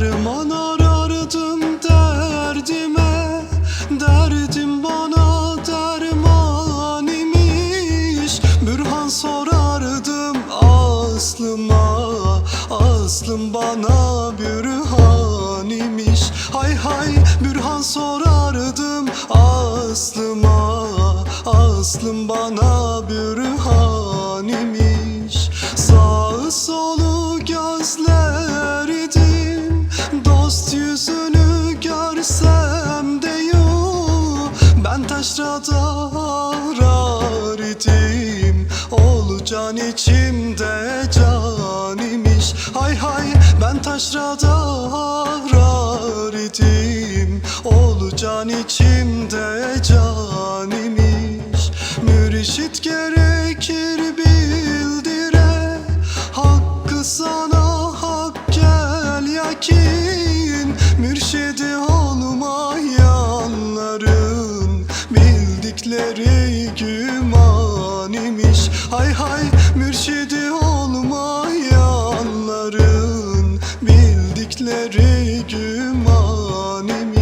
Derman arardım derdime Derdim bana derman imiş Bürhan sorardım aslıma Aslım bana bürhan imiş Hay hay bürhan sorardım aslıma Aslım bana bürhan imiş Yüzünü görsem de yok Ben taşrada arar idim Olcan içimde can imiş. Hay hay ben taşrada arar idim Olcan içimde can imiş. Mürşit gerekir bildire. Hakkı sana hak gel yakin. Mürşidi olmayanların Bildikleri güman imiş Hay hay mürşidi olmayanların Bildikleri güman imiş